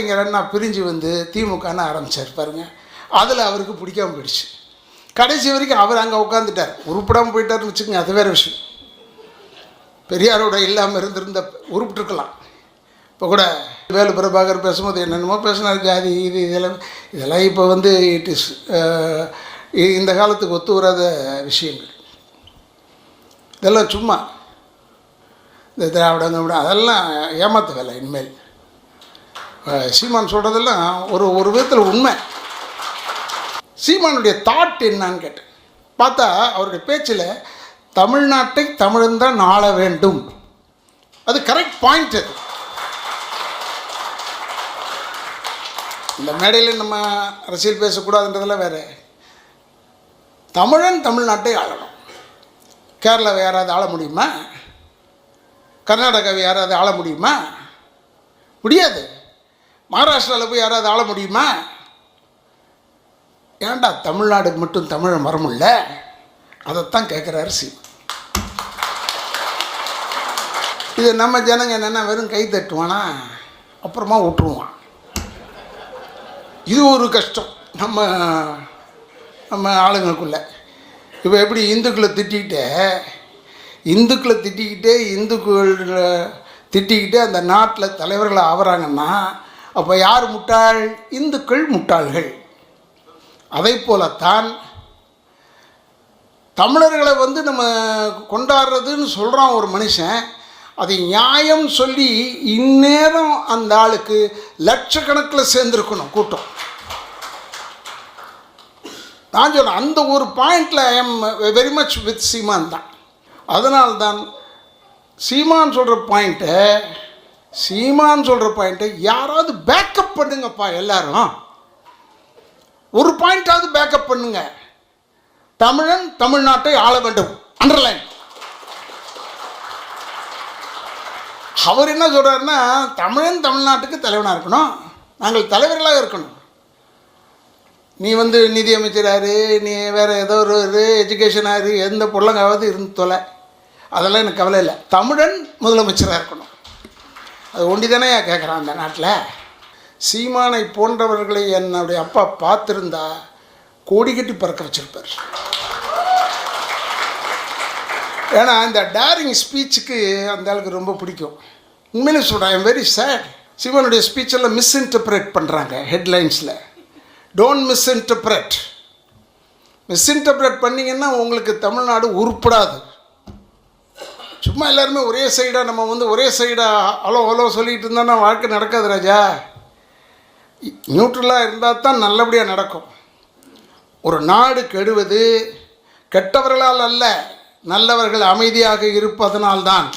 பேரறிஞர் அண்ணா பிரிஞ்சு வந்து திமுகன்னு ஆரம்பித்தார் பாருங்க. அதில் அவருக்கு பிடிக்காம போயிடுச்சு. கடைசி வரைக்கும் அவர் அங்கே உட்காந்துட்டார் உருப்பிடாமல் போயிட்டார்னு வச்சுக்கோங்க அது வேறு விஷயம். பெரியாரோட இல்லாமல் இருந்திருந்த உருப்பிட்டுருக்கலாம். இப்போ கூட வேலு பிரபாகர் பேசும்போது என்னென்னமோ பேசினார் ஜாதி இது இதெல்லாம். இதெல்லாம் இப்போ வந்து இட் இஸ் இந்த காலத்துக்கு ஒத்து வராத விஷயங்கள். இதெல்லாம் சும்மா. இந்த திராவிடம் அதெல்லாம் ஏமாத்த வேலை இனிமேல். சீமான் சொல்கிறதெல்லாம் ஒரு ஒரு விதத்தில் உண்மை. சீமானுடைய தாட் என்னான்னு கேட்டேன். பார்த்தா அவருடைய பேச்சில் தமிழ்நாட்டை தமிழன் தான் ஆள வேண்டும். அது கரெக்ட் பாயிண்ட் அது. இந்த மேடையில் நம்ம அரசியல் பேசக்கூடாதுன்றதெல்லாம் வேறு. தமிழன் தமிழ்நாட்டை ஆளணும். கேரளாவை யாராவது ஆள முடியுமா? கர்நாடகாவை யாராவது ஆள முடியுமா? முடியாது. மகாராஷ்டிராவில் போய் யாராவது ஆள முடியுமா? ஏன்டா தமிழ்நாடு மட்டும் தமிழை மரமில்ல அதைத்தான் கேட்குறாரு சி இது நம்ம ஜனங்க என்னென்ன வெறும் கை தட்டுவானா அப்புறமா விட்டுருவான் இது ஒரு கஷ்டம். நம்ம நம்ம ஆளுங்களுக்குள்ள. இப்போ எப்படி இந்துக்களை திட்டிக்கிட்டே இந்துக்களை திட்டிக்கிட்டே இந்துக்கள் திட்டிக்கிட்டே அந்த நாட்டில் தலைவர்களை ஆகிறாங்கன்னா அப்போ யார் முட்டாள்? இந்துக்கள் முட்டாள்கள். அதை போலத்தான் தமிழர்களை வந்து நம்ம கொண்டாடுறதுன்னு சொல்கிறான் ஒரு மனுஷன். அதை நியாயம் சொல்லி இந்நேரம் அந்த ஆளுக்கு லட்சக்கணக்கில் சேர்ந்துருக்கணும் கூட்டம். நான் சொல்ல அந்த ஒரு பாயிண்டில் I am very much with Seeman தான். அதனால்தான் சீமான் சொல்கிற பாயிண்ட்டை சீமான் சொல்கிற பாயிண்ட்டை யாராவது பேக்கப் பண்ணுங்கப்பா எல்லாரும். ஒரு பாயிண்டாவது பேக்கப் பண்ணுங்க. தமிழன் தமிழ்நாட்டை ஆள வேண்டும். அண்டர்லைன் அவர் என்ன சொல்கிறாருன்னா தமிழன் தமிழ்நாட்டுக்கு தலைவனாக இருக்கணும். நாங்கள் தலைவர்களாக இருக்கணும். நீ வந்து நிதியமைச்சராரு நீ வேறு ஏதோ ஒரு ஒரு எஜுகேஷனாரு எந்த பொருளங்காவது இருந்து தொலை. அதெல்லாம் எனக்கு கவலை இல்லை. தமிழன் முதலமைச்சராக இருக்கணும். அது ஒண்டி தானே கேட்குறான் அந்த நாட்டில்? சீமானை போன்றவர்களை என்னுடைய அப்பா பார்த்துருந்தா கோடி கட்டி பறக்க வச்சிருப்பார். ஏன்னா இந்த டேரிங் ஸ்பீச்சுக்கு அந்த ஆளுக்கு ரொம்ப பிடிக்கும். உண்மையிலே சொல்கிறேன் ஐம் வெரி சேட் சிவனுடைய ஸ்பீச்செல்லாம் மிஸ்இன்டர்பிரேட் பண்ணுறாங்க ஹெட்லைன்ஸில் டோன்ட் மிஸ்இன்டர்பிரேட் மிஸ்இன்டர்பிரேட் பண்ணிங்கன்னா உங்களுக்கு தமிழ்நாடு உருப்படாது. சும்மா எல்லாருமே ஒரே சைடாக நம்ம வந்து ஒரே சைடாக ஹலோ ஹலோ சொல்லிகிட்டு இருந்தோன்னா வாழ்க்கை நடக்காது ராஜா. நியூட்ரலாக இருந்தால் தான் நல்லபடியாக நடக்கும். ஒரு நாடு கெடுவது கெட்டவர்களால் அல்ல நல்லவர்கள் அமைதியாக இருப்பதனால்தான்.